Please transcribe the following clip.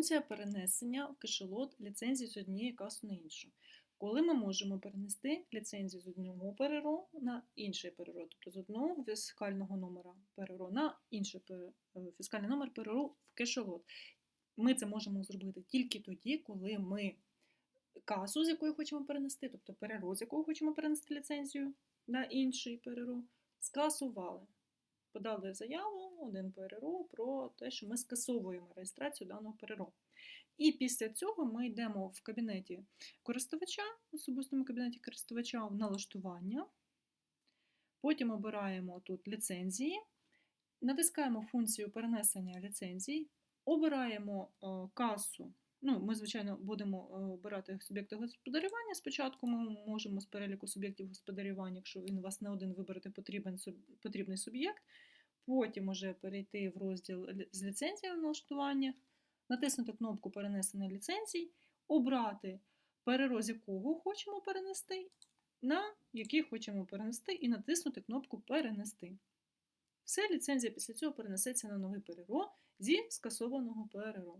Функція перенесення в кешелот ліцензії з однієї каси на іншу. Коли ми можемо перенести ліцензію з одного ПРРО на інший ПРРО, тобто з одного фіскального номера ПРРО на інший е, фіскальний номер ПРРО в кешелот. Ми це можемо зробити тільки тоді, коли ми касу, з якої хочемо перенести, тобто ПРРО, з якого хочемо перенести ліцензію на інший ПРРО, скасували. Подали заяву один ПРРО про те, що ми скасовуємо реєстрацію даного ПРРО. І після цього ми йдемо в кабінеті користувача, в особистому кабінеті користувача в налаштування. Потім обираємо тут ліцензії, натискаємо функцію перенесення ліцензій, обираємо е, касу. Ну, ми, звичайно, будемо е, обирати суб'єкти господарювання. Спочатку ми можемо з переліку суб'єктів господарювання, якщо він у вас не один вибрати потрібен, потрібний суб'єкт. Потім уже перейти в розділ з ліцензіями в налаштуваннях, натиснути кнопку перенесення ліцензій, обрати перерозі якого хочемо перенести, на який хочемо перенести, і натиснути кнопку Перенести. Все, ліцензія після цього перенесеться на новий ПРРО зі скасованого ПРРО.